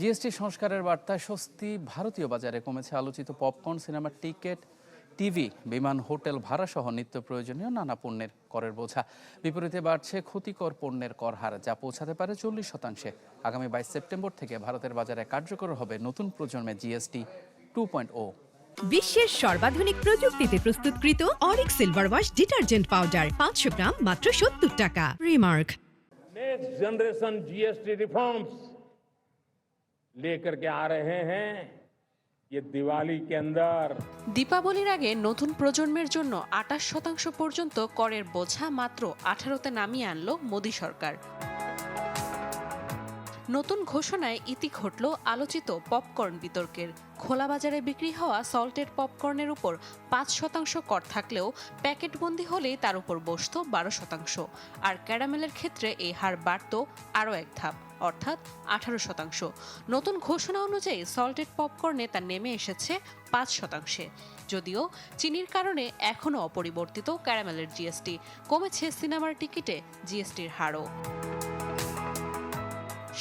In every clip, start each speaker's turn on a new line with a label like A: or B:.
A: GST সংস্কারের বার্তায় স্বস্তি ভারতীয় বাজারে কমেছে আলোচিত পপকর্ন সিনেমার টিকিট টিভি বিমান হোটেল ভাড়া সহ নিত্য প্রয়োজনীয় নানা পণ্যের করের বোঝা। বিপরীতে বাড়ছে ক্ষতিকর পণ্যের কর হার যা পৌঁছাতে পারে চল্লিশ শতাংশে। আগামী বাইশ সেপ্টেম্বর থেকে ভারতের বাজারে কার্যকর হবে নতুন প্রজন্মের জিএসটি টু পয়েন্ট ও।
B: বিশ্বের সর্বাধুনিক প্রযুক্তিতে প্রস্তুতকৃত অরিক সিলভার ওয়াশ ডিটারজেন্ট পাউডার পাঁচশো গ্রাম মাত্র সত্তর টাকা। Remark.
C: Next generation GST reforms लेकर के आ रहे हैं ये दिवाली के अंदर
D: দীপাবলির আগে নতুন প্রজন্মের জন্য আটাশ শতাংশ পর্যন্ত করের বোঝা মাত্র আঠারোতে নামিয়ে আনলো মোদী সরকার নতুন ঘোষণায় ইতি ঘটল আলোচিত পপকর্ন বিতর্কের। খোলা বাজারে বিক্রি হওয়া সল্টেড পপকর্নের উপর পাঁচ শতাংশ কর থাকলেও প্যাকেটবন্দি হলেই তার উপর বসত বারো শতাংশ। আর ক্যারামেলের ক্ষেত্রে এই হার বাড়ত আরও এক ধাপ, অর্থাৎ আঠারো শতাংশ। নতুন ঘোষণা অনুযায়ী সল্টেড পপকর্নে তা নেমে এসেছে পাঁচ শতাংশে। যদিও চিনির কারণে এখনও অপরিবর্তিত ক্যারামেলের জিএসটি। কমেছে সিনেমার টিকিটে জিএসটির হারও।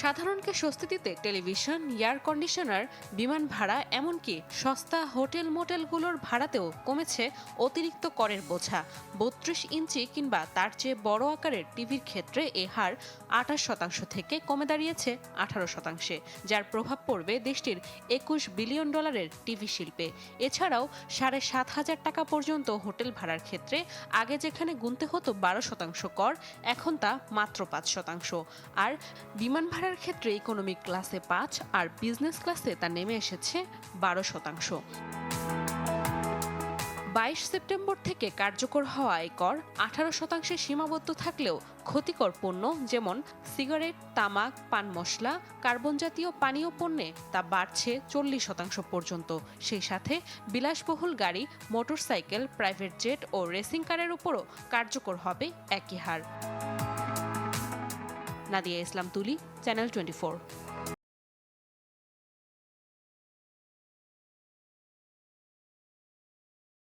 D: সাধারণকে স্বস্তি দিতে টেলিভিশন, এয়ার কন্ডিশনার, বিমান ভাড়া, এমনকি সস্তা হোটেল মোটেলগুলোর ভাড়াতেও কমেছে অতিরিক্ত করের বোঝা। বত্রিশ ইঞ্চি কিংবা তার চেয়ে বড় আকারের টিভির ক্ষেত্রে এ হার আঠাশ শতাংশ থেকে কমে দাঁড়িয়েছে আঠারো শতাংশে, যার প্রভাব পড়বে দেশটির একুশ বিলিয়ন ডলারের টিভি শিল্পে। এছাড়াও সাড়ে সাত হাজার টাকা পর্যন্ত হোটেল ভাড়ার ক্ষেত্রে আগে যেখানে গুনতে হতো বারো শতাংশ কর, এখন তা মাত্র পাঁচ শতাংশ। আর বিমান ভাড়ার ক্ষেত্রে ইকোনমিক ক্লাসে পাঁচ আর বিজনেস ক্লাসে তা নেমে এসেছে বারো শতাংশ। বাইশ সেপ্টেম্বর থেকে কার্যকর হওয়া এই কর আঠারো শতাংশে সীমাবদ্ধ থাকলেও ক্ষতিকর পণ্য যেমন সিগারেট, তামাক, পান মশলা, কার্বন জাতীয় পানীয় পণ্যে তা বাড়ছে চল্লিশ শতাংশ পর্যন্ত। সেই সাথে বিলাসবহুল গাড়ি, মোটরসাইকেল প্রাইভেট জেট ও রেসিং কারের উপরও কার্যকর হবে একই হার। নাদিয়া ইসলাম তুলি চ্যানেল টোয়েন্টি